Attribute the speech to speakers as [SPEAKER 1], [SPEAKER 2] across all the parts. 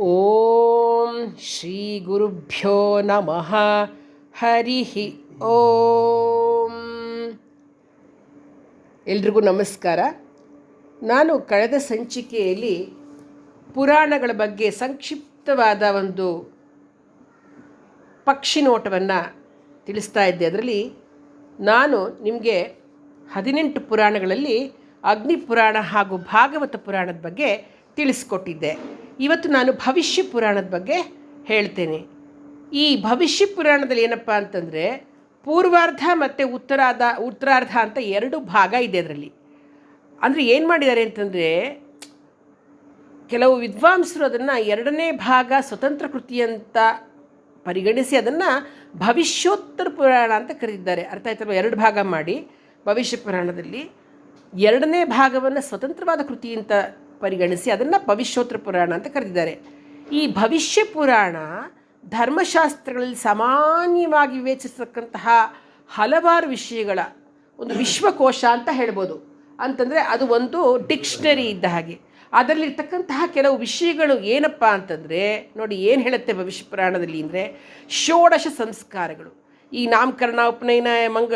[SPEAKER 1] ಓಂ ಶ್ರೀ ಗುರುಭ್ಯೋ ನಮಃ ಹರಿ ಓಂ ಎಲ್ರಿಗೂ ನಮಸ್ಕಾರ. ನಾನು ಕಳೆದ ಸಂಚಿಕೆಯಲ್ಲಿ ಪುರಾಣಗಳ ಬಗ್ಗೆ ಸಂಕ್ಷಿಪ್ತವಾದ ಒಂದು ಪಕ್ಷಿ ನೋಟವನ್ನು ತಿಳಿಸ್ತಾ ಇದ್ದೆ. ಅದರಲ್ಲಿ ನಾನು ನಿಮಗೆ ಹದಿನೆಂಟು ಪುರಾಣಗಳಲ್ಲಿ ಅಗ್ನಿ ಪುರಾಣ ಹಾಗೂ ಭಾಗವತ ಪುರಾಣದ ಬಗ್ಗೆ ತಿಳಿಸ್ಕೊಟ್ಟಿದ್ದೆ. ಇವತ್ತು ನಾನು ಭವಿಷ್ಯ ಪುರಾಣದ ಬಗ್ಗೆ ಹೇಳ್ತೇನೆ. ಈ ಭವಿಷ್ಯ ಪುರಾಣದಲ್ಲಿ ಏನಪ್ಪ ಅಂತಂದರೆ, ಪೂರ್ವಾರ್ಧ ಮತ್ತು ಉತ್ತರಾರ್ಧ ಉತ್ತರಾರ್ಧ ಅಂತ ಎರಡು ಭಾಗ ಇದೆ ಅದರಲ್ಲಿ. ಅಂದರೆ ಏನು ಮಾಡಿದ್ದಾರೆ ಅಂತಂದರೆ, ಕೆಲವು ವಿದ್ವಾಂಸರು ಅದನ್ನು ಎರಡನೇ ಭಾಗ ಸ್ವತಂತ್ರ ಕೃತಿ ಅಂತ ಪರಿಗಣಿಸಿ ಅದನ್ನು ಭವಿಷ್ಯೋತ್ತರ ಪುರಾಣ ಅಂತ ಕರೆದಿದ್ದಾರೆ. ಅರ್ಥ ಆಯ್ತಲ್ವ ಎರಡು ಭಾಗ ಮಾಡಿ ಭವಿಷ್ಯ ಪುರಾಣದಲ್ಲಿ. ಎರಡನೇ ಭಾಗವನ್ನು ಸ್ವತಂತ್ರವಾದ ಕೃತಿ ಅಂತ ಪರಿಗಣಿಸಿ ಅದನ್ನು ಭವಿಷ್ಯೋತ್ತರ ಪುರಾಣ ಅಂತ ಕರೆದಿದ್ದಾರೆ. ಈ ಭವಿಷ್ಯ ಪುರಾಣ ಧರ್ಮಶಾಸ್ತ್ರಗಳಲ್ಲಿ ಸಾಮಾನ್ಯವಾಗಿ ವಿವೇಚಿಸತಕ್ಕಂತಹ ಹಲವಾರು ವಿಷಯಗಳ ಒಂದು ವಿಶ್ವಕೋಶ ಅಂತ ಹೇಳ್ಬೋದು. ಅಂತಂದರೆ ಅದು ಒಂದು ಡಿಕ್ಷನರಿ ಇದ್ದ ಹಾಗೆ. ಅದರಲ್ಲಿರ್ತಕ್ಕಂತಹ ಕೆಲವು ವಿಷಯಗಳು ಏನಪ್ಪ ಅಂತಂದರೆ, ನೋಡಿ ಏನು ಹೇಳುತ್ತೆ ಭವಿಷ್ಯ ಪುರಾಣದಲ್ಲಿ ಅಂದರೆ, ಷೋಡಶ ಸಂಸ್ಕಾರಗಳು. ಈ ನಾಮಕರಣ, ಉಪನಯನ, ಮಂಗ,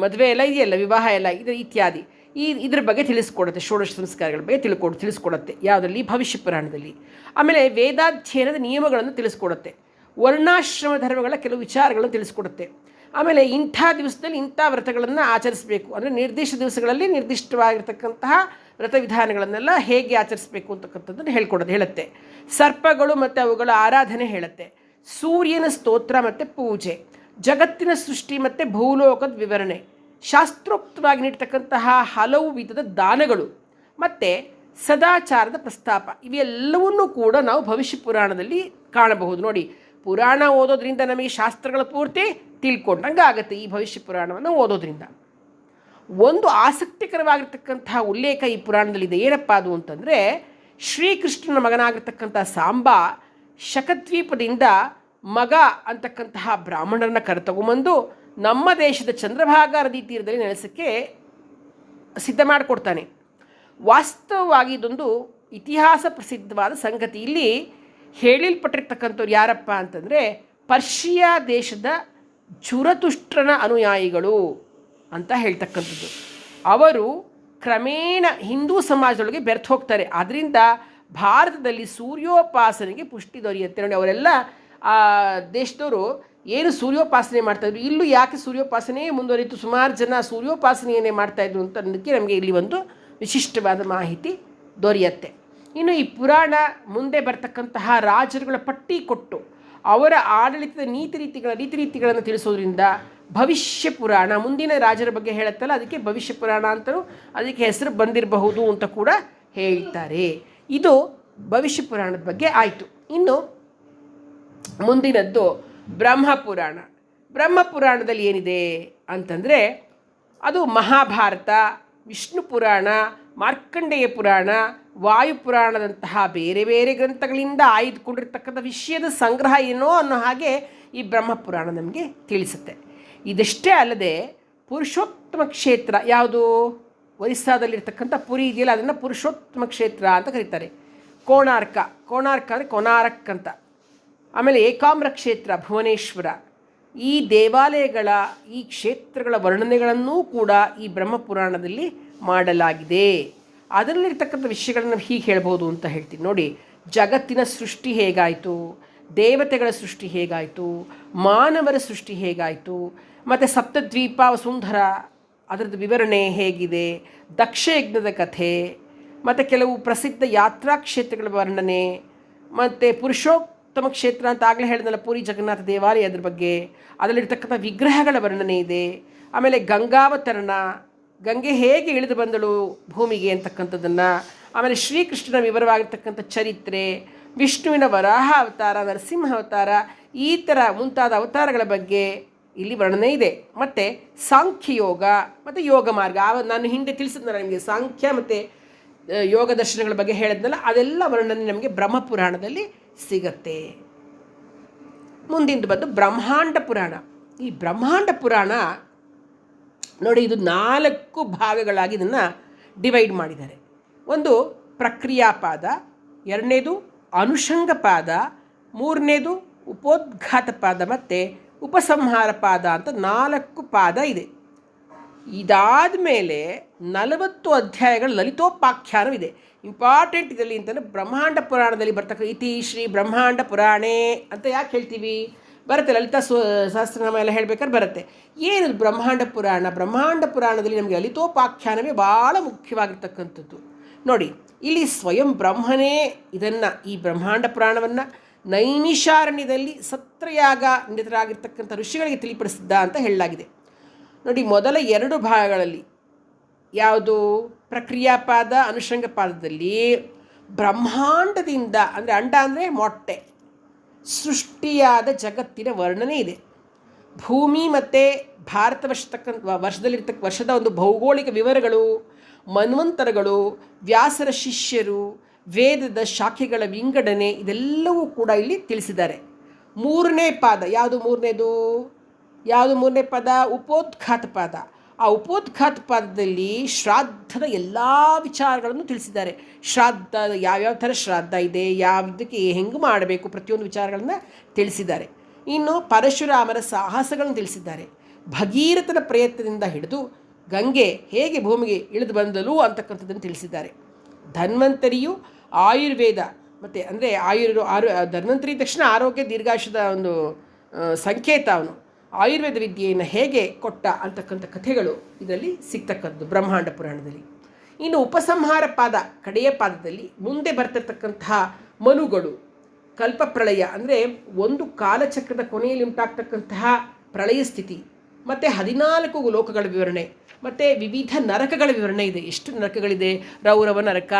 [SPEAKER 1] ಮದುವೆ ಎಲ್ಲ ಇದೆಯಲ್ಲ, ವಿವಾಹ ಎಲ್ಲ, ಇದು ಇತ್ಯಾದಿ. ಈ ಇದ್ರ ಬಗ್ಗೆ ತಿಳಿಸ್ಕೊಡುತ್ತೆ, ಷೋಡಶ ಸಂಸ್ಕಾರಗಳ ಬಗ್ಗೆ ತಿಳ್ಕೊಡು ತಿಳಿಸ್ಕೊಡುತ್ತೆ, ಯಾವುದರಲ್ಲಿ? ಭವಿಷ್ಯ ಪುರಾಣದಲ್ಲಿ. ಆಮೇಲೆ ವೇದಾಧ್ಯಯನದ ನಿಯಮಗಳನ್ನು ತಿಳಿಸ್ಕೊಡುತ್ತೆ. ವರ್ಣಾಶ್ರಮ ಧರ್ಮಗಳ ಕೆಲವು ವಿಚಾರಗಳನ್ನು ತಿಳಿಸ್ಕೊಡುತ್ತೆ. ಆಮೇಲೆ ಇಂಥ ದಿವಸದಲ್ಲಿ ಇಂಥ ವ್ರತಗಳನ್ನು ಆಚರಿಸಬೇಕು. ಅಂದರೆ ನಿರ್ದಿಷ್ಟ ದಿವಸಗಳಲ್ಲಿ ನಿರ್ದಿಷ್ಟವಾಗಿರ್ತಕ್ಕಂತಹ ವ್ರತವಿಧಾನಗಳನ್ನೆಲ್ಲ ಹೇಗೆ ಆಚರಿಸಬೇಕು ಅಂತಕ್ಕಂಥದ್ದನ್ನು ಹೇಳ್ಕೊಡೋದು, ಹೇಳುತ್ತೆ. ಸರ್ಪಗಳು ಮತ್ತು ಅವುಗಳ ಆರಾಧನೆ ಹೇಳುತ್ತೆ. ಸೂರ್ಯನ ಸ್ತೋತ್ರ ಮತ್ತು ಪೂಜೆ. ಜಗತ್ತಿನ ಸೃಷ್ಟಿ ಮತ್ತು ಭೂಲೋಕದ ವಿವರಣೆ. ಶಾಸ್ತ್ರೋಕ್ತವಾಗಿ ನೀಡ್ತಕ್ಕಂತಹ ಹಲವು ವಿಧದ ದಾನಗಳು, ಮತ್ತು ಸದಾಚಾರದ ಪ್ರಸ್ತಾಪ, ಇವೆಲ್ಲವನ್ನೂ ಕೂಡ ನಾವು ಭವಿಷ್ಯ ಪುರಾಣದಲ್ಲಿ ಕಾಣಬಹುದು. ನೋಡಿ, ಪುರಾಣ ಓದೋದ್ರಿಂದ ನಮಗೆ ಶಾಸ್ತ್ರಗಳ ಪೂರ್ತಿ ತಿಳ್ಕೊಂಡಂಗೆ ಆಗುತ್ತೆ ಈ ಭವಿಷ್ಯ ಪುರಾಣವನ್ನು ಓದೋದ್ರಿಂದ. ಒಂದು ಆಸಕ್ತಿಕರವಾಗಿರ್ತಕ್ಕಂತಹ ಉಲ್ಲೇಖ ಈ ಪುರಾಣದಲ್ಲಿದೆ. ಏನಪ್ಪ ಅದು ಅಂತಂದರೆ, ಶ್ರೀಕೃಷ್ಣನ ಮಗನಾಗಿರ್ತಕ್ಕಂಥ ಸಾಂಬ ಶಕದ್ವೀಪದಿಂದ ಮಗ ಅಂತಕ್ಕಂತಹ ಬ್ರಾಹ್ಮಣರನ್ನ ಕರೆತಗೊಂಬಂದು ನಮ್ಮ ದೇಶದ ಚಂದ್ರಭಾಗ ನದಿ ತೀರದಲ್ಲಿ ನೆಲೆಸಕ್ಕೆ ಸಿದ್ಧ ಮಾಡಿಕೊಡ್ತಾನೆ. ವಾಸ್ತವವಾಗಿ ಇದೊಂದು ಇತಿಹಾಸ ಪ್ರಸಿದ್ಧವಾದ ಸಂಗತಿ. ಇಲ್ಲಿ ಹೇಳಿಲ್ಪಟ್ಟಿರ್ತಕ್ಕಂಥವ್ರು ಯಾರಪ್ಪ ಅಂತಂದರೆ ಪರ್ಷಿಯಾ ದೇಶದ ಜುರತುಷ್ಟ್ರನ ಅನುಯಾಯಿಗಳು ಅಂತ ಹೇಳ್ತಕ್ಕಂಥದ್ದು. ಅವರು ಕ್ರಮೇಣ ಹಿಂದೂ ಸಮಾಜದೊಳಗೆ ಬೆರೆತು ಹೋಗ್ತಾರೆ. ಆದ್ದರಿಂದ ಭಾರತದಲ್ಲಿ ಸೂರ್ಯೋಪಾಸನೆಗೆ ಪುಷ್ಟಿ ದೊರೆಯುತ್ತೆ. ನೋಡಿ, ಅವರೆಲ್ಲ ಆ ದೇಶದವರು ಏನು ಸೂರ್ಯೋಪಾಸನೆ ಮಾಡ್ತಾಯಿದ್ರು ಇಲ್ಲೂ ಯಾಕೆ ಸೂರ್ಯೋಪಾಸನೆ? ಮುಂದುವರಿತು. ಸುಮಾರು ಜನ ಸೂರ್ಯೋಪಾಸನೆಯನ್ನೇ ಮಾಡ್ತಾಯಿದ್ರು ಅಂತ ಅನ್ನೋದಕ್ಕೆ ನಮಗೆ ಇಲ್ಲಿ ಒಂದು ವಿಶಿಷ್ಟವಾದ ಮಾಹಿತಿ ದೊರೆಯುತ್ತೆ. ಇನ್ನು ಈ ಪುರಾಣ ಮುಂದೆ ಬರ್ತಕ್ಕಂತಹ ರಾಜರುಗಳ ಪಟ್ಟಿ ಕೊಟ್ಟು ಅವರ ಆಡಳಿತದ ನೀತಿ ರೀತಿಗಳ, ರೀತಿ ರೀತಿಗಳನ್ನು ತಿಳಿಸೋದ್ರಿಂದ ಭವಿಷ್ಯ ಪುರಾಣ, ಮುಂದಿನ ರಾಜರ ಬಗ್ಗೆ ಹೇಳುತ್ತಲ್ಲ, ಅದಕ್ಕೆ ಭವಿಷ್ಯ ಪುರಾಣ ಅಂತಲೂ ಅದಕ್ಕೆ ಹೆಸರು ಬಂದಿರಬಹುದು ಅಂತ ಕೂಡ ಹೇಳ್ತಾರೆ. ಇದು ಭವಿಷ್ಯ ಪುರಾಣದ ಬಗ್ಗೆ ಆಯಿತು. ಇನ್ನು ಮುಂದಿನದ್ದು ಬ್ರಹ್ಮಪುರಾಣ. ಬ್ರಹ್ಮಪುರಾಣದಲ್ಲಿ ಏನಿದೆ ಅಂತಂದರೆ ಅದು ಮಹಾಭಾರತ, ವಿಷ್ಣು ಪುರಾಣ, ಮಾರ್ಕಂಡೇಯ ಪುರಾಣ ವಾಯುಪುರಾಣದಂತಹ ಬೇರೆ ಬೇರೆ ಗ್ರಂಥಗಳಿಂದ ಆಯ್ದುಕೊಂಡಿರ್ತಕ್ಕಂಥ ವಿಷಯದ ಸಂಗ್ರಹ ಏನೋ ಅನ್ನೋ ಹಾಗೆ ಈ ಬ್ರಹ್ಮಪುರಾಣ ನಮಗೆ ತಿಳಿಸುತ್ತೆ. ಇದಷ್ಟೇ ಅಲ್ಲದೆ ಪುರುಷೋತ್ತಮ ಕ್ಷೇತ್ರ ಯಾವುದು? ಒರಿಸ್ಸಾದಲ್ಲಿರ್ತಕ್ಕಂಥ ಪುರಿ ಇದೆಯಲ್ಲ, ಅದನ್ನು ಪುರುಷೋತ್ತಮ ಕ್ಷೇತ್ರ ಅಂತ ಕರೀತಾರೆ. ಕೋಣಾರ್ಕ ಕೋಣಾರ್ಕ ಅಂದರೆ ಕೊನಾರಕ್ ಅಂತ. ಆಮೇಲೆ ಏಕಾಮ್ರ ಕ್ಷೇತ್ರ, ಭುವನೇಶ್ವರ. ಈ ದೇವಾಲಯಗಳ, ಈ ಕ್ಷೇತ್ರಗಳ ವರ್ಣನೆಗಳನ್ನೂ ಕೂಡ ಈ ಬ್ರಹ್ಮಪುರಾಣದಲ್ಲಿ ಮಾಡಲಾಗಿದೆ. ಅದರಲ್ಲಿರ್ತಕ್ಕಂಥ ವಿಷಯಗಳನ್ನು ಹೀಗೆ ಹೇಳ್ಬೋದು ಅಂತ ಹೇಳ್ತೀನಿ. ನೋಡಿ, ಜಗತ್ತಿನ ಸೃಷ್ಟಿ ಹೇಗಾಯಿತು? ದೇವತೆಗಳ ಸೃಷ್ಟಿ ಹೇಗಾಯಿತು? ಮಾನವರ ಸೃಷ್ಟಿ ಹೇಗಾಯಿತು? ಮತ್ತು ಸಪ್ತದ್ವೀಪ ಸುಂದರ ಅದರದ್ದು ವಿವರಣೆ ಹೇಗಿದೆ? ದಕ್ಷಯಜ್ಞದ ಕಥೆ, ಮತ್ತು ಕೆಲವು ಪ್ರಸಿದ್ಧ ಯಾತ್ರಾ ಕ್ಷೇತ್ರಗಳ ವರ್ಣನೆ, ಮತ್ತು ಪುರುಷೋತ್ತಮ ಕ್ಷೇತ್ರ ಅಂತ ಆಗಲೇ ಹೇಳಿದ್ನಲ್ಲ ಪುರಿ ಜಗನ್ನಾಥ ದೇವಾಲಯ ಅದ್ರ ಬಗ್ಗೆ. ಅದರಲ್ಲಿರ್ತಕ್ಕಂಥ ವಿಗ್ರಹಗಳ ವರ್ಣನೆ ಇದೆ. ಆಮೇಲೆ ಗಂಗಾವತರಣ, ಗಂಗೆ ಹೇಗೆ ಇಳಿದು ಬಂದಳು ಭೂಮಿಗೆ ಅಂತಕ್ಕಂಥದ್ದನ್ನು. ಆಮೇಲೆ ಶ್ರೀಕೃಷ್ಣನ ವಿವರವಾಗಿರ್ತಕ್ಕಂಥ ಚರಿತ್ರೆ, ವಿಷ್ಣುವಿನ ವರಾಹ ಅವತಾರ, ನರಸಿಂಹ ಅವತಾರ, ಈ ಥರ ಮುಂತಾದ ಅವತಾರಗಳ ಬಗ್ಗೆ ಇಲ್ಲಿ ವರ್ಣನೆ ಇದೆ. ಮತ್ತು ಸಾಂಖ್ಯಯೋಗ, ಮತ್ತು ಯೋಗ ಮಾರ್ಗ. ಆ ನಾನು ಹಿಂದೆ ತಿಳಿಸಿದ್ನಲ್ಲ ನಿಮಗೆ ಸಾಂಖ್ಯ ಮತ್ತು ಯೋಗ ದರ್ಶನಗಳ ಬಗ್ಗೆ ಹೇಳಿದ್ನಲ್ಲ, ಅದೆಲ್ಲ ವರ್ಣನೆ ನಮಗೆ ಬ್ರಹ್ಮಪುರಾಣದಲ್ಲಿ ಸಿಗತ್ತೆ. ಮುಂದಿಂದು ಬಂದು ಬ್ರಹ್ಮಾಂಡ ಪುರಾಣ. ಈ ಬ್ರಹ್ಮಾಂಡ ಪುರಾಣ ನೋಡಿ ಇದು ನಾಲ್ಕು ಭಾಗಗಳಾಗಿ ಇದನ್ನು ಡಿವೈಡ್ ಮಾಡಿದ್ದಾರೆ. ಒಂದು ಪ್ರಕ್ರಿಯಾಪಾದ, ಎರಡನೇದು ಅನುಷಂಗ ಪಾದ ಮೂರನೇದು ಉಪೋದ್ಘಾತ ಪಾದ ಮತ್ತು ಉಪಸಂಹಾರ ಪಾದ ಅಂತ ನಾಲ್ಕು ಪಾದ ಇದೆ. ಇದಾದ ಮೇಲೆ ನಲವತ್ತು ಅಧ್ಯಾಯಗಳ ಲಲಿತೋಪಾಖ್ಯಾನವಿದೆ. ಇಂಪಾರ್ಟೆಂಟ್ ಇದರಲ್ಲಿ ಅಂತಂದರೆ ಬ್ರಹ್ಮಾಂಡ ಪುರಾಣದಲ್ಲಿ ಬರ್ತಕ್ಕ ಇತಿ ಶ್ರೀ ಬ್ರಹ್ಮಾಂಡ ಪುರಾಣೇ ಅಂತ ಯಾಕೆ ಹೇಳ್ತೀವಿ? ಬರುತ್ತೆ, ಲಲಿತಾ ಸ್ವ ಸಹಸ್ರನಾಮ ಎಲ್ಲ ಹೇಳಬೇಕಾದ್ರೆ ಬರುತ್ತೆ. ಏನು ಬ್ರಹ್ಮಾಂಡ ಪುರಾಣ? ಬ್ರಹ್ಮಾಂಡ ಪುರಾಣದಲ್ಲಿ ನಮಗೆ ಲಲಿತೋಪಾಖ್ಯಾನವೇ ಭಾಳ ಮುಖ್ಯವಾಗಿರ್ತಕ್ಕಂಥದ್ದು. ನೋಡಿ, ಇಲ್ಲಿ ಸ್ವಯಂ ಬ್ರಹ್ಮನೇ ಇದನ್ನು, ಈ ಬ್ರಹ್ಮಾಂಡ ಪುರಾಣವನ್ನು ನೈಮಿಷಾರಣ್ಯದಲ್ಲಿ ಸತ್ರಯಾಗ ನಿರತರಾಗಿರ್ತಕ್ಕಂಥ ಋಷಿಗಳಿಗೆ ತಿಳಿಪಡಿಸಿದ್ದ ಅಂತ ಹೇಳಲಾಗಿದೆ. ನೋಡಿ, ಮೊದಲ ಎರಡು ಭಾಗಗಳಲ್ಲಿ ಯಾವುದು? ಪ್ರಕ್ರಿಯಾಪಾದ ಅನುಷಂಗ ಪಾದದಲ್ಲಿ ಬ್ರಹ್ಮಾಂಡದಿಂದ, ಅಂದರೆ ಅಂಡ ಅಂದರೆ ಮೊಟ್ಟೆ, ಸೃಷ್ಟಿಯಾದ ಜಗತ್ತಿನ ವರ್ಣನೆ ಇದೆ. ಭೂಮಿ ಮತ್ತು ಭಾರತ ವರ್ಷತಕ್ಕಂಥ ವರ್ಷದಲ್ಲಿರ್ತಕ್ಕ ವರ್ಷದ ಒಂದು ಭೌಗೋಳಿಕ ವಿವರಗಳು, ಮನ್ವಂತರಗಳು, ವ್ಯಾಸರ ಶಿಷ್ಯರು, ವೇದದ ಶಾಖೆಗಳ ವಿಂಗಡಣೆ ಇದೆಲ್ಲವೂ ಕೂಡ ಇಲ್ಲಿ ತಿಳಿಸಿದ್ದಾರೆ. ಮೂರನೇ ಪಾದ, ಯಾವುದು ಮೂರನೇದು? ಯಾವುದು ಮೂರನೇ ಪದ? ಉಪೋದ್ಘಾತ ಪದ ಆ ಉಪೋದ್ಘಾತ ಪದದಲ್ಲಿ ಶ್ರಾದ್ದದ ಎಲ್ಲ ವಿಚಾರಗಳನ್ನು ತಿಳಿಸಿದ್ದಾರೆ. ಶ್ರಾದ್ದ, ಯಾವ್ಯಾವ ಥರ ಶ್ರಾದ್ದ ಇದೆ, ಯಾವುದಕ್ಕೆ ಹೆಂಗೆ ಮಾಡಬೇಕು ಪ್ರತಿಯೊಂದು ವಿಚಾರಗಳನ್ನು ತಿಳಿಸಿದ್ದಾರೆ. ಇನ್ನು ಪರಶುರಾಮರ ಸಾಹಸಗಳನ್ನು ತಿಳಿಸಿದ್ದಾರೆ. ಭಗೀರಥನ ಪ್ರಯತ್ನದಿಂದ ಹಿಡಿದು ಗಂಗೆ ಹೇಗೆ ಭೂಮಿಗೆ ಇಳಿದು ಬಂದಲು ಅಂತಕ್ಕಂಥದ್ದನ್ನು ತಿಳಿಸಿದ್ದಾರೆ. ಧನ್ವಂತರಿಯು ಆಯುರ್ವೇದ, ಮತ್ತು ಅಂದರೆ ಆಯುರ್ ಆರು, ಧನ್ವಂತರಿ ತಕ್ಷಣ ಆರೋಗ್ಯ ದೀರ್ಘಾಶದ ಒಂದು ಸಂಕೇತ ಅವನು. ಆಯುರ್ವೇದ ವಿದ್ಯೆಯನ್ನು ಹೇಗೆ ಕೊಟ್ಟ ಅಂತಕ್ಕಂಥ ಕಥೆಗಳು ಇದರಲ್ಲಿ ಸಿಗ್ತಕ್ಕಂಥದ್ದು ಬ್ರಹ್ಮಾಂಡ ಪುರಾಣದಲ್ಲಿ. ಇನ್ನು ಉಪಸಂಹಾರ ಪಾದ, ಕಡೆಯ ಪಾದದಲ್ಲಿ ಮುಂದೆ ಬರ್ತಿರ್ತಕ್ಕಂತಹ ಮನುಗಳು, ಕಲ್ಪಪ್ರಳಯ ಅಂದರೆ ಒಂದು ಕಾಲಚಕ್ರದ ಕೊನೆಯಲ್ಲಿ ಉಂಟಾಗ್ತಕ್ಕಂತಹ ಪ್ರಳಯ ಸ್ಥಿತಿ, ಮತ್ತು ಹದಿನಾಲ್ಕು ಲೋಕಗಳ ವಿವರಣೆ, ಮತ್ತು ವಿವಿಧ ನರಕಗಳ ವಿವರಣೆ ಇದೆ. ಎಷ್ಟು ನರಕಗಳಿದೆ? ರೌರವ ನರಕ,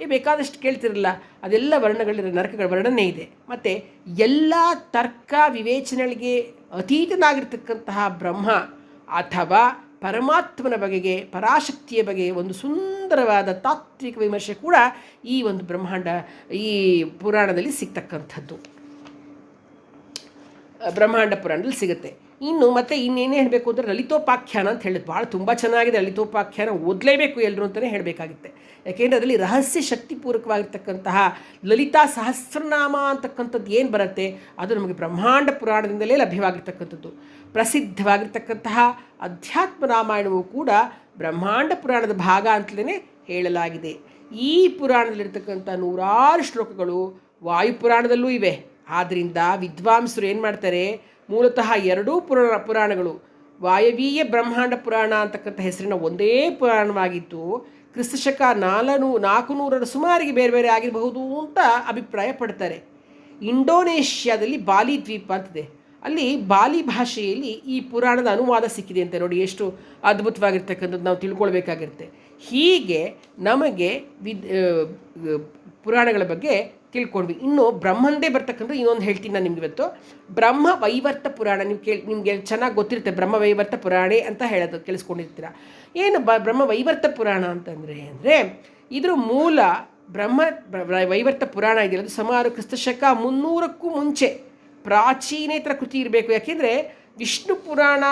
[SPEAKER 1] ಏ ಬೇಕಾದಷ್ಟು ಕೇಳ್ತಿರಲ್ಲ, ಅದೆಲ್ಲ ವರ್ಣಗಳಿರೋ ನರಕಗಳ ವರ್ಣನೆ ಇದೆ. ಮತ್ತು ಎಲ್ಲ ತರ್ಕ ವಿವೇಚನೆಗಳಿಗೆ ಅತೀತನಾಗಿರ್ತಕ್ಕಂತಹ ಬ್ರಹ್ಮ ಅಥವಾ ಪರಮಾತ್ಮನ ಬಗೆಗೆ, ಪರಾಶಕ್ತಿಯ ಬಗ್ಗೆ ಒಂದು ಸುಂದರವಾದ ತಾತ್ವಿಕ ವಿಮರ್ಶೆ ಕೂಡ ಈ ಒಂದು ಬ್ರಹ್ಮಾಂಡ, ಈ ಪುರಾಣದಲ್ಲಿ ಸಿಗ್ತಕ್ಕಂಥದ್ದು. ಬ್ರಹ್ಮಾಂಡ ಪುರಾಣದಲ್ಲಿ ಸಿಗುತ್ತೆ. ಇನ್ನು ಮತ್ತೆ ಇನ್ನೇನೇ ಹೇಳಬೇಕು ಅಂದರೆ ಲಲಿತೋಪಾಖ್ಯಾನ ಅಂತ ಹೇಳಿದ್, ಭಾಳ ತುಂಬ ಚೆನ್ನಾಗಿದೆ ಲಲಿತೋಪಾಖ್ಯಾನ, ಓದಲೇಬೇಕು ಎಲ್ಲರೂ ಅಂತಲೇ ಹೇಳಬೇಕಾಗುತ್ತೆ. ಯಾಕೆಂದರೆ ಅದರಲ್ಲಿ ರಹಸ್ಯ ಶಕ್ತಿಪೂರ್ವಕವಾಗಿರ್ತಕ್ಕಂತಹ ಲಲಿತಾ ಸಹಸ್ರನಾಮ ಅಂತಕ್ಕಂಥದ್ದು ಏನು ಬರುತ್ತೆ? ಅದು ನಮಗೆ ಬ್ರಹ್ಮಾಂಡ ಪುರಾಣದಿಂದಲೇ ಲಭ್ಯವಾಗಿರ್ತಕ್ಕಂಥದ್ದು. ಪ್ರಸಿದ್ಧವಾಗಿರ್ತಕ್ಕಂತಹ ಅಧ್ಯಾತ್ಮ ರಾಮಾಯಣವು ಕೂಡ ಬ್ರಹ್ಮಾಂಡ ಪುರಾಣದ ಭಾಗ ಅಂತಲೇ ಹೇಳಲಾಗಿದೆ. ಈ ಪುರಾಣದಲ್ಲಿರ್ತಕ್ಕಂಥ ನೂರಾರು ಶ್ಲೋಕಗಳು ವಾಯುಪುರಾಣದಲ್ಲೂ ಇವೆ. ಆದ್ದರಿಂದ ವಿದ್ವಾಂಸರು ಏನು ಮಾಡ್ತಾರೆ? ಮೂಲತಃ ಎರಡೂ ಪುರಾಣ ಪುರಾಣಗಳು. ವಾಯವೀಯ ಬ್ರಹ್ಮಾಂಡ ಪುರಾಣ ಅಂತಕ್ಕಂಥ ಹೆಸರಿನ ಒಂದೇ ಪುರಾಣವಾಗಿತ್ತು. ಕ್ರಿಸ್ತಶಕ ನಾಲ್ಕು ನಾಲ್ಕು ನೂರರ ಸುಮಾರಿಗೆ ಬೇರೆ ಬೇರೆ ಆಗಿರಬಹುದು ಅಂತ ಅಭಿಪ್ರಾಯ ಪಡ್ತಾರೆ. ಇಂಡೋನೇಷ್ಯಾದಲ್ಲಿ ಬಾಲಿ ದ್ವೀಪ ಅಂತಿದೆ. ಅಲ್ಲಿ ಬಾಲಿ ಭಾಷೆಯಲ್ಲಿ ಈ ಪುರಾಣದ ಅನುವಾದ ಸಿಕ್ಕಿದೆ ಅಂತ ನೋಡಿ ಎಷ್ಟು ಅದ್ಭುತವಾಗಿರ್ತಕ್ಕಂಥದ್ದು ನಾವು ತಿಳ್ಕೊಳ್ಬೇಕಾಗಿರುತ್ತೆ. ಹೀಗೆ ನಮಗೆ ವಿದ್ ಪುರಾಣಗಳ ಬಗ್ಗೆ ತಿಳ್ಕೊಂಡ್ವಿ. ಇನ್ನು ಬ್ರಹ್ಮಂದೇ ಬರ್ತಕ್ಕಂಥ ಇನ್ನೊಂದು ಹೇಳ್ತೀನಿ ನಾನು ನಿಮ್ಗೆ ಇವತ್ತು. ಬ್ರಹ್ಮ ವೈವರ್ತ ಪುರಾಣ, ನೀವು ಕೇಳಿ, ನಿಮಗೆ ಚೆನ್ನಾಗಿ ಗೊತ್ತಿರುತ್ತೆ ಬ್ರಹ್ಮ ವೈವರ್ತ ಪುರಾಣೆ ಅಂತ ಹೇಳೋದು, ಕೇಳಿಸ್ಕೊಂಡಿರ್ತೀರ. ಏನು ಬ್ರಹ್ಮ ವೈವರ್ತ ಪುರಾಣ ಅಂತಂದರೆ ಅಂದರೆ, ಇದ್ರ ಮೂಲ ಬ್ರಹ್ಮ ವೈವರ್ತ ಪುರಾಣ ಇದೆಯಲ್ಲ ಅದು ಸುಮಾರು ಕ್ರಿಸ್ತಶಕ ಮುನ್ನೂರಕ್ಕೂ ಮುಂಚೆ ಪ್ರಾಚೀನೇತರ ಕೃತಿ ಇರಬೇಕು. ಯಾಕೆಂದರೆ ವಿಷ್ಣು ಪುರಾಣ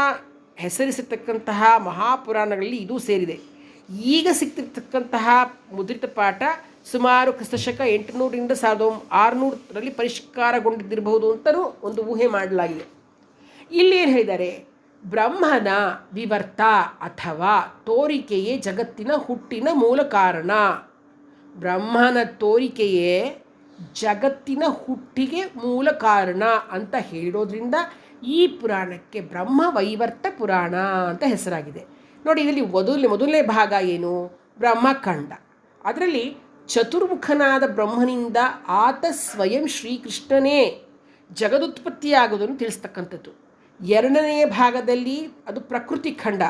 [SPEAKER 1] ಹೆಸರಿಸಿರ್ತಕ್ಕಂತಹ ಮಹಾಪುರಾಣಗಳಲ್ಲಿ ಇದೂ ಸೇರಿದೆ. ಈಗ ಸಿಕ್ತಿರ್ತಕ್ಕಂತಹ ಮುದ್ರಿತ ಪಾಠ ಸುಮಾರು ಕ್ರಿಸ್ತಶಕ ಎಂಟುನೂರಿಂದ ಸಾವಿರದ ಆರುನೂರರಲ್ಲಿ ಪರಿಷ್ಕಾರಗೊಂಡಿದ್ದಿರಬಹುದು ಅಂತಲೂ ಒಂದು ಊಹೆ ಮಾಡಲಾಗಿದೆ. ಇಲ್ಲಿ ಏನು ಹೇಳಿದ್ದಾರೆ? ಬ್ರಹ್ಮನ ವಿವರ್ತ ಅಥವಾ ತೋರಿಕೆಯೇ ಜಗತ್ತಿನ ಹುಟ್ಟಿನ ಮೂಲ ಕಾರಣ. ಬ್ರಹ್ಮನ ತೋರಿಕೆಯೇ ಜಗತ್ತಿನ ಹುಟ್ಟಿಗೆ ಮೂಲ ಕಾರಣ ಅಂತ ಹೇಳೋದ್ರಿಂದ ಈ ಪುರಾಣಕ್ಕೆ ಬ್ರಹ್ಮ ವೈವರ್ತ ಪುರಾಣ ಅಂತ ಹೆಸರಾಗಿದೆ. ನೋಡಿ, ಇದರಲ್ಲಿ ಮೊದಲನೇ ಮೊದಲನೇ ಭಾಗ ಏನು? ಬ್ರಹ್ಮಖಂಡ. ಅದರಲ್ಲಿ ಚತುರ್ಮುಖನಾದ ಬ್ರಹ್ಮನಿಂದ ಆತ ಸ್ವಯಂ ಶ್ರೀಕೃಷ್ಣನೇ ಜಗದುತ್ಪತ್ತಿಯಾಗುವುದನ್ನು ತಿಳಿಸ್ತಕ್ಕಂಥದ್ದು. ಎರಡನೆಯ ಭಾಗದಲ್ಲಿ ಅದು ಪ್ರಕೃತಿ ಖಂಡ.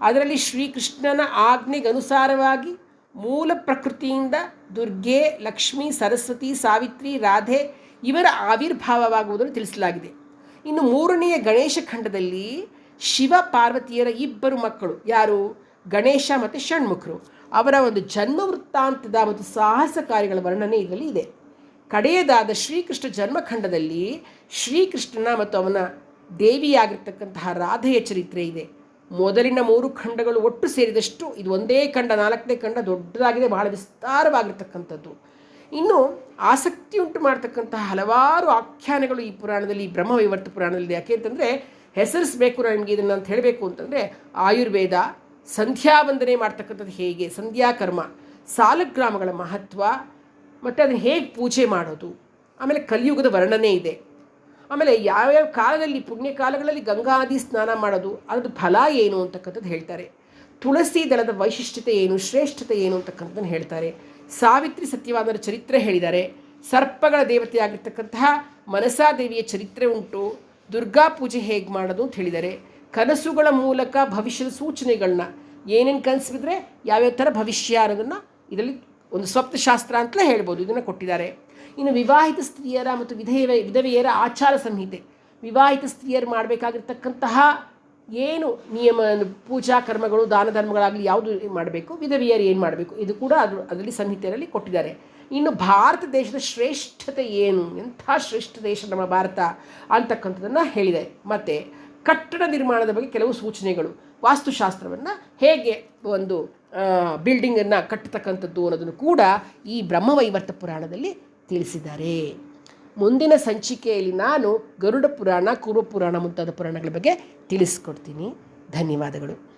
[SPEAKER 1] ಅದರಲ್ಲಿ ಶ್ರೀಕೃಷ್ಣನ ಆಜ್ಞೆಗನುಸಾರವಾಗಿ ಮೂಲ ಪ್ರಕೃತಿಯಿಂದ ದುರ್ಗೆ, ಲಕ್ಷ್ಮಿ, ಸರಸ್ವತಿ, ಸಾವಿತ್ರಿ, ರಾಧೆ ಇವರ ಆವಿರ್ಭಾವವಾಗುವುದನ್ನು ತಿಳಿಸಲಾಗಿದೆ. ಇನ್ನು ಮೂರನೆಯ ಗಣೇಶ ಖಂಡದಲ್ಲಿ ಶಿವ, ಪಾರ್ವತಿಯರ ಇಬ್ಬರು ಮಕ್ಕಳು. ಯಾರು? ಗಣೇಶ ಮತ್ತು ಷಣ್ಮುಖರು. ಅವರ ಒಂದು ಜನ್ಮ ವೃತ್ತಾಂತದ ಮತ್ತು ಸಾಹಸ ಕಾರ್ಯಗಳ ವರ್ಣನೆ ಇದರಲ್ಲಿ ಇದೆ. ಕಡೆಯದಾದ ಶ್ರೀಕೃಷ್ಣ ಜನ್ಮಖಂಡದಲ್ಲಿ ಶ್ರೀಕೃಷ್ಣನ ಮತ್ತು ಅವನ ದೇವಿಯಾಗಿರ್ತಕ್ಕಂತಹ ರಾಧೆಯ ಚರಿತ್ರೆ ಇದೆ. ಮೊದಲಿನ ಮೂರು ಖಂಡಗಳು ಒಟ್ಟು ಸೇರಿದಷ್ಟು ಇದು ಒಂದೇ ಖಂಡ, ನಾಲ್ಕನೇ ಖಂಡ ದೊಡ್ಡದಾಗಿದೆ, ಬಹಳ ವಿಸ್ತಾರವಾಗಿರ್ತಕ್ಕಂಥದ್ದು. ಇನ್ನು ಆಸಕ್ತಿ ಉಂಟು ಮಾಡ್ತಕ್ಕಂತಹ ಹಲವಾರು ಆಖ್ಯಾನಗಳು ಈ ಪುರಾಣದಲ್ಲಿ ಬ್ರಹ್ಮವೈವರ್ತ ಪುರಾಣದಲ್ಲಿ ಯಾಕೆ ಅಂತಂದರೆ ಹೆಸರಿಸಬೇಕು ನಿಮಗೆ ಇದನ್ನು ಅಂತ ಹೇಳಬೇಕು ಅಂತಂದರೆ ಆಯುರ್ವೇದ ಸಂಧ್ಯಾ ವಂದನೆ ಮಾಡ್ತಕ್ಕಂಥದ್ದು ಹೇಗೆ? ಸಂಧ್ಯಾಕರ್ಮ, ಸಾಲಗ್ರಾಮಗಳ ಮಹತ್ವ, ಮತ್ತು ಅದನ್ನು ಹೇಗೆ ಪೂಜೆ ಮಾಡೋದು? ಆಮೇಲೆ ಕಲಿಯುಗದ ವರ್ಣನೆ ಇದೆ. ಆಮೇಲೆ ಯಾವ್ಯಾವ ಕಾಲದಲ್ಲಿ, ಪುಣ್ಯ ಕಾಲಗಳಲ್ಲಿ ಗಂಗಾದಿ ಸ್ನಾನ ಮಾಡೋದು ಅದ್ರ ಫಲ ಏನು ಅಂತಕ್ಕಂಥದ್ದು ಹೇಳ್ತಾರೆ. ತುಳಸಿ ದಳದ ವೈಶಿಷ್ಟ್ಯತೆ ಏನು, ಶ್ರೇಷ್ಠತೆ ಏನು ಅಂತಕ್ಕಂಥದ್ದನ್ನು ಹೇಳ್ತಾರೆ. ಸಾವಿತ್ರಿ ಸತ್ಯವಾದರ ಚರಿತ್ರೆ ಹೇಳಿದ್ದಾರೆ. ಸರ್ಪಗಳ ದೇವತೆಯಾಗಿರ್ತಕ್ಕಂತಹ ಮನಸಾ ದೇವಿಯ ಚರಿತ್ರೆ ಉಂಟು. ದುರ್ಗಾ ಪೂಜೆ ಹೇಗೆ ಮಾಡೋದು ಅಂತ ಹೇಳಿದ್ದಾರೆ. ಕನಸುಗಳ ಮೂಲಕ ಭವಿಷ್ಯದ ಸೂಚನೆಗಳನ್ನ ಏನೇನು ಕನಸು ಬಿದ್ದರೆ ಯಾವ್ಯಾವ ಥರ ಭವಿಷ್ಯ ಅನ್ನೋದನ್ನು ಇದರಲ್ಲಿ ಒಂದು ಸ್ವಪ್ನಶಾಸ್ತ್ರ ಅಂತಲೇ ಹೇಳ್ಬೋದು, ಇದನ್ನು ಕೊಟ್ಟಿದ್ದಾರೆ. ಇನ್ನು ವಿವಾಹಿತ ಸ್ತ್ರೀಯರ ಮತ್ತು ವಿಧೇಯ ವಿಧವೆಯರ ಆಚಾರ ಸಂಹಿತೆ. ವಿವಾಹಿತ ಸ್ತ್ರೀಯರು ಮಾಡಬೇಕಾಗಿರ್ತಕ್ಕಂತಹ ಏನು ನಿಯಮ, ಪೂಜಾ ಕರ್ಮಗಳು, ದಾನ ಧರ್ಮಗಳಾಗಲಿ ಯಾವುದು ಮಾಡಬೇಕು, ವಿಧವೆಯರು ಏನು ಮಾಡಬೇಕು, ಇದು ಕೂಡ ಅದು, ಅದರಲ್ಲಿ ಸಂಹಿತೆಯಲ್ಲಿ ಕೊಟ್ಟಿದ್ದಾರೆ. ಇನ್ನು ಭಾರತ ದೇಶದ ಶ್ರೇಷ್ಠತೆ ಏನು, ಎಂಥ ಶ್ರೇಷ್ಠ ದೇಶ ನಮ್ಮ ಭಾರತ ಅಂತಕ್ಕಂಥದ್ದನ್ನು ಹೇಳಿದೆ ಮತ್ತು ಕಟ್ಟಡ ನಿರ್ಮಾಣದ ಬಗ್ಗೆ ಕೆಲವು ಸೂಚನೆಗಳು. ವಾಸ್ತುಶಾಸ್ತ್ರವನ್ನು ಹೇಗೆ ಒಂದು ಬಿಲ್ಡಿಂಗನ್ನು ಕಟ್ಟತಕ್ಕಂಥದ್ದು ಅನ್ನೋದನ್ನು ಕೂಡ ಈ ಬ್ರಹ್ಮವೈವರ್ತ ಪುರಾಣದಲ್ಲಿ ತಿಳಿಸಿದ್ದಾರೆ. ಮುಂದಿನ ಸಂಚಿಕೆಯಲ್ಲಿ ನಾನು ಗರುಡ ಪುರಾಣ ಕುರುಪುರಾಣ ಪುರಾಣ ಮುಂತಾದ ಪುರಾಣಗಳ ಬಗ್ಗೆ ತಿಳಿಸ್ಕೊಡ್ತೀನಿ. ಧನ್ಯವಾದಗಳು.